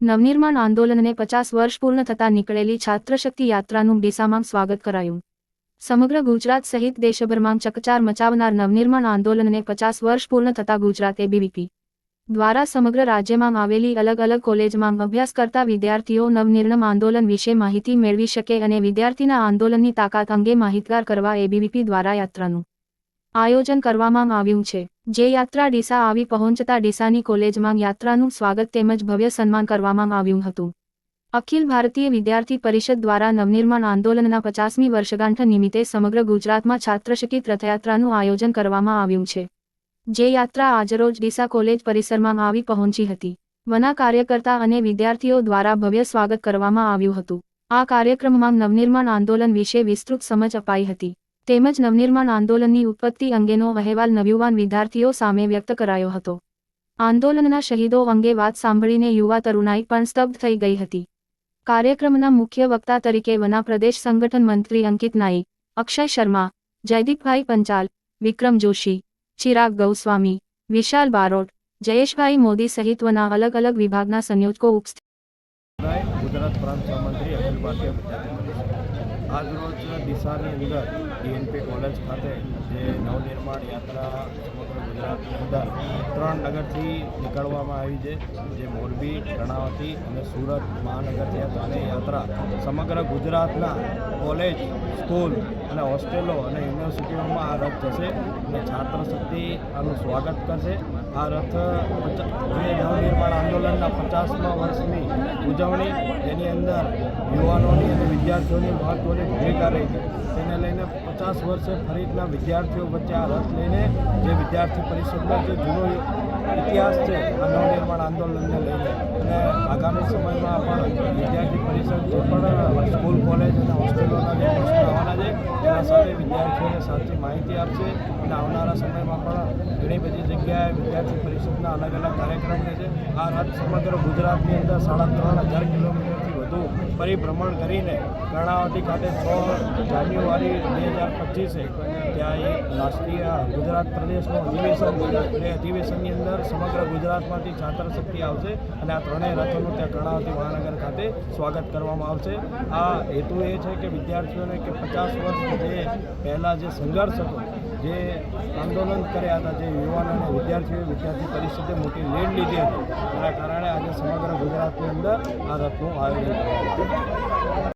નવનિર્માણ આંદોલનને પચાસ વર્ષ પૂર્ણ થતાં નીકળેલી છાત્રશક્તિ યાત્રાનું ડીસામાં સ્વાગત કરાયું. સમગ્ર ગુજરાત સહિત દેશભરમાં ચકચાર મચાવનાર નવનિર્માણ આંદોલનને પચાસ વર્ષ પૂર્ણ થતાં ગુજરાત એબીવીપી દ્વારા સમગ્ર રાજ્યમાં આવેલી અલગ અલગ કોલેજમાં અભ્યાસ કરતા વિદ્યાર્થીઓ નવનિર્ણમ આંદોલન વિશે માહિતી મેળવી શકે અને વિદ્યાર્થીના આંદોલનની તાકાત અંગે માહિતગાર કરવા એબીવીપી દ્વારા યાત્રાનું આયોજન કરવામાં આવ્યું છે. જે યાત્રા ડીસા આવી પહોંચતા ડીસાની કોલેજમાં યાત્રાનું સ્વાગત તેમજ ભવ્ય સન્માન કરવામાં આવ્યું હતું. અખિલ ભારતીય વિદ્યાર્થી પરિષદ દ્વારા નવનિર્માણ આંદોલનના પચાસમી વર્ષગાંઠ નિમિત્તે સમગ્ર ગુજરાતમાં છાત્રશક્તિ રથયાત્રાનું આયોજન કરવામાં આવ્યું છે. જે યાત્રા આજરોજ ડીસા કોલેજ પરિસરમાં આવી પહોંચી હતી. વના કાર્યકર્તા અને વિદ્યાર્થીઓ દ્વારા ભવ્ય સ્વાગત કરવામાં આવ્યું હતું. આ કાર્યક્રમમાં નવનિર્માણ આંદોલન વિશે વિસ્તૃત સમજ અપાઈ હતી. તેમજ નવનિર્માણ આંદોલનની ઉત્પત્તિ અંગેનો અહેવાલ નવયુવાન વિદ્યાર્થીઓ સામે વ્યક્ત કરાયો હતો. આંદોલનના શહીદો અંગે વાત સાંભળીને યુવા તરુણાઈ પણ સ્તબ્ધ થઈ ગઈ હતી. કાર્યક્રમના મુખ્ય વક્તા તરીકે વના પ્રદેશ સંગઠન મંત્રી અંકિત નાઈક, અક્ષય શર્મા, જયદીપભાઈ પંચાલ, વિક્રમ જોશી, ચિરાગ ગૌસ્વામી, વિશાલ બારોટ, જયેશભાઈ મોદી સહિત વના અલગ અલગ વિભાગના સંયોજકો ઉપસ્થિત ગુજરાત પ્રાંત સહમંત્રી અખિલ ભારતીય આજરોજ ડીસાની અંદર ડીએનપી કોલેજ ખાતે જે નવનિર્માણ યાત્રા સમગ્ર ગુજરાતની અંદર ત્રણ નગરથી નીકળવામાં આવી છે, જે મોરબી કર્ણાવતી અને સુરત મહાનગરથી આ યાત્રા સમગ્ર ગુજરાતના કોલેજ, સ્કૂલ અને હોસ્ટેલો અને યુનિવર્સિટીઓમાં આ રથ જશે અને છાત્ર શક્તિ આનું સ્વાગત કરશે. આ રથ જે નવનિર્માણ આંદોલનના પચાસમા વર્ષની ઉજવણી, જેની અંદર યુવાનોની વિદ્યાર્થીઓની મહત્ત્વની ભૂમિકા રહી છે. તેને લઈને પચાસ વર્ષે ફરીના વિદ્યાર્થીઓ વચ્ચે આ રસ લઈને જે વિદ્યાર્થી પરિષદનો જે જૂનો ઇતિહાસ છે, આ નવનિર્માણ આંદોલનને લઈને અને આગામી સમયમાં પણ વિદ્યાર્થી પરિષદ જે પણ સ્કૂલ, કોલેજ અને હોસ્ટેલોના જે પ્રશ્નો આવવાના છે તેના સાથે વિદ્યાર્થીઓને સાચી માહિતી આપશે અને આવનારા સમયમાં પણ ઘણી બધી જગ્યાએ વિદ્યાર્થી પરિષદના અલગ અલગ કાર્યક્રમ છે આ રથ સમગ્ર ગુજરાતની અંદર સાડા ત્રણ હજાર કિલોમીટરથી વધુ પરિભ્રમણ કરીને કર્ણાવતી ખાતે છ જાન્યુઆરી બે હજાર પચીસે ત્યાં એક રાષ્ટ્રીય ગુજરાત પ્રદેશનું અધિવેશન એ અધિવેશનની અંદર સમગ્ર ગુજરાતમાંથી છાત્ર શક્તિ આવશે અને આ ત્રણેય રથોનું ત્યાં કર્ણાવતી મહાનગર ખાતે સ્વાગત કરવામાં આવશે. આ હેતુ એ છે કે વિદ્યાર્થીઓને કે પચાસ વર્ષ જે પહેલાં જે સંઘર્ષ હતો જે આંદોલન કર્યા હતા, જે યુવાનો અને વિદ્યાર્થીઓ વિદ્યાર્થી પરિષદે મોટી લીડ લીધી હતી. એના કારણે આજે સમગ્ર ગુજરાતની અંદર આ રથનું આયોજન કરવામાં આવ્યું